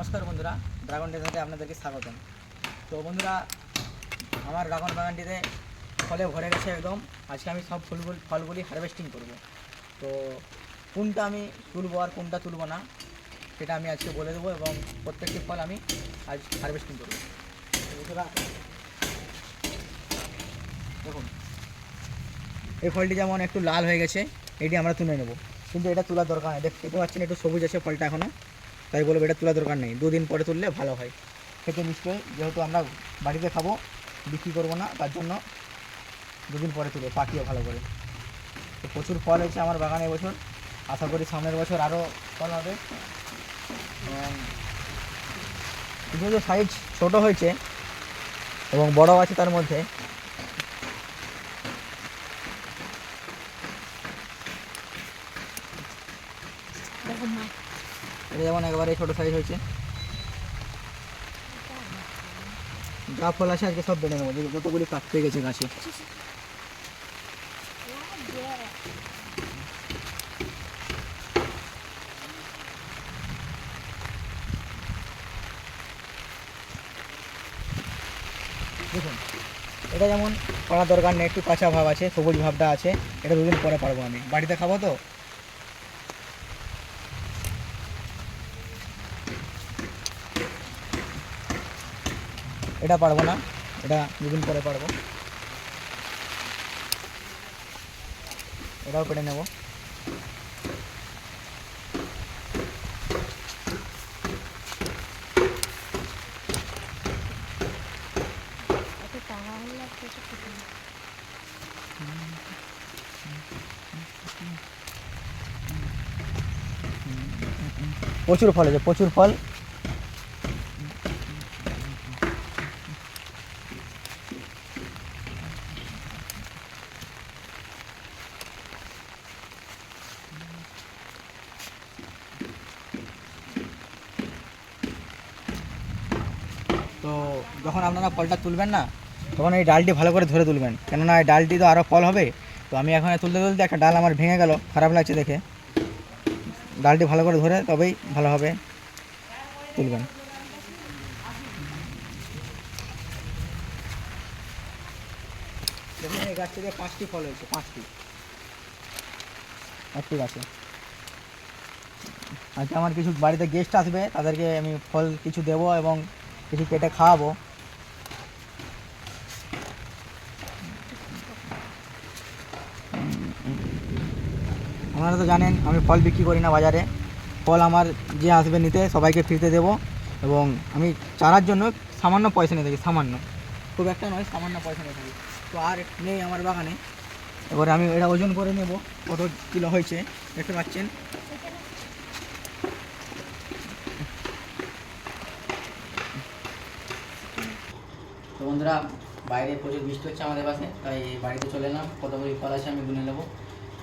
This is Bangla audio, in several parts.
নমস্কার বন্ধুরা ড্রাগন ডেজার্টে আপনাদেরকে স্বাগতম। তো বন্ধুরা, আমার ড্রাগন বাগানটিতে ফলে ভরে গেছে একদম। আজকে আমি সব ফুলগুল ফলগুলি হারভেস্টিং করব। তো কোনটা আমি তুলবো আর কোনটা তুলবো না, সেটা আমি আজকে বলে দেবো এবং প্রত্যেকটি ফল আমি আজ হারভেস্টিং করব। বন্ধুরা, দেখুন, এই ফলটি যেমন একটু লাল হয়ে গেছে, এটি আমরা তুলে নেব। কিন্তু এটা তোলার দরকার নেই। দেখতে পাচ্ছেন, একটু সবুজ আছে ফলটা এখনও তাই বলব এটা তোলার দরকার নেই। দুদিন পরে তুললে ভালো হয়। খেতে নিশ্চয়ই যেহেতু আমরা বাড়িতে খাব বিক্রি করব না তার জন্য দুদিন পরে তুলে পাকিও ভালো করে। তো প্রচুর ফল হয়েছে আমার বাগানে এবছর। আশা করি সামনের বছর আরও ফল হবে। কিছু সাইজ ছোটো হয়েছে এবং বড় আছে তার মধ্যে। এটা যেমন একবারে ছোটো সাইজ হয়েছে। যা ফল আছে আজকে সব বেড়ে নেব। যতগুলি কাটতে গেছে গাছে। দেখুন, এটা যেমন করার দরকার নেই, একটু কাঁচা ভাব আছে, সবুজ ভাবটা আছে। এটা দুদিন পরে পারব আমি। বাড়িতে খাব তো? এটা পারব না। এটা দুদিন পরে পারব। এটাও কেটে নেব। প্রচুর ফল আছে প্রচুর ফল তো যখন আপনারা ফলটা তুলবেন না, তখন এই ডালটি ভালো করে ধরে তুলবেন। কেননা এই ডালটি তো আরও ফল হবে। তো আমি এখন তুলতে তুলতে একটা ডাল আমার ভেঙে গেল, খারাপ লাগছে দেখে। ডালটি ভালো করে ধরে তবেই ভালো হবে। তুলবেন। দেখুন, এই গাছ থেকে পাঁচটি ফল হয়েছে, পাঁচটি। গাছে। আজকে আমার কিছু বাড়িতে গেস্ট আসবে, তাদেরকে আমি ফল কিছু দেবো এবং কিছু কেটে খাওয়াবো। আপনারা তো জানেন, আমি ফল বিক্রি করি না বাজারে। ফল আমার যে আসবে নিতে, সবাইকে ফ্রিতে দেবো এবং আমি চারার জন্য সামান্য পয়সা নিয়ে থাকি, সামান্য। খুব একটা নয়, সামান্য পয়সা নিয়ে থাকি। তো আর নেই আমার বাগানে। এবারে আমি এটা ওজন করে নেব, কত কিলো হয়েছে, দেখতে পাচ্ছেন? তো বন্ধুরা বাইরে প্রচুর বৃষ্টি হচ্ছে আমাদের পাশে, তাই বাড়িতে চলে এলাম। কত কতগুলি ফল আছে আমি গুনে নেব।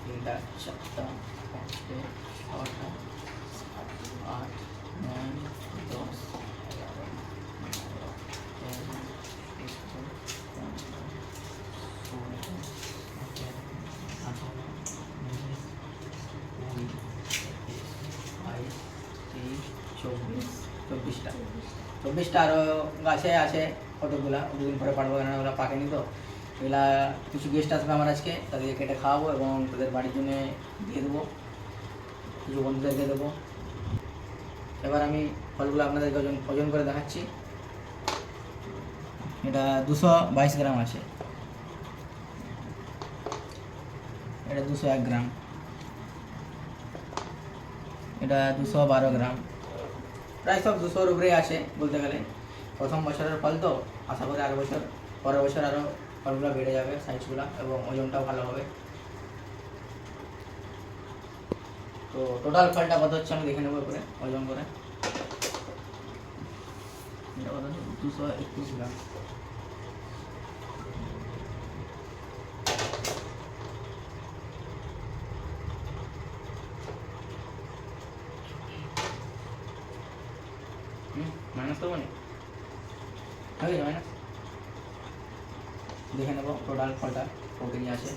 তিনটা চারটা পাঁচটা ছটা আট, নয়, দশ, এগারো চব্বিশটা। চব্বিশটা আরও গাছে আছে কতগুলা দুদিন পরে পারব কেন ওগুলো পাকেনি তো। এগুলা কিছু গেস্ট আসবে আমার আজকে, তাদেরকে কেটে খাওয়াবো এবং তাদের বাড়ির জন্য দিয়ে দেবো। কিছু বন্ধুদেরকে দেবো। এবার আমি ফলগুলো আপনাদেরকে ওজন ওজন করে দেখাচ্ছি। এটা দুশো বাইশ গ্রাম আছে। এটা দুশো এক গ্রাম। এটা দুশো বারো গ্রাম। প্রায় সব দুশোর উপরেই আছে বলতে গেলে। প্রথম বছরের ফল তো আশা করি আর বছর, পরের বছর আরও ফলগুলো বেড়ে যাবে সাইজগুলো এবং ওজনটাও ভালো হবে। তো টোটাল ফলটা কত হচ্ছে আমি দেখে নেব করে ওজন করে? দুশো একুশ গ্রাম। মাইনাস করবো না হয়ে গেছে মাইনাস দেখে নেবো টোটাল ফলটা ওকে নিয়ে আছে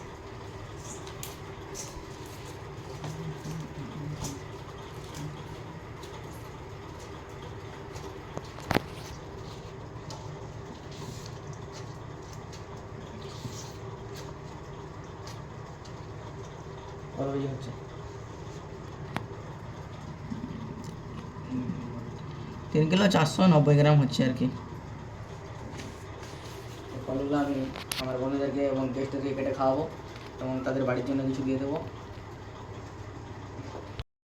और ये হচ্ছে তিন কিলো চারশো নব্বই গ্রাম হচ্ছে আর কি। ফলগুলো আমি আমার বন্ধুদেরকে এবং গেস্টদেরকে কেটে খাওয়াবো এবং তাদের বাড়ির জন্য কিছু দিয়ে দেবো।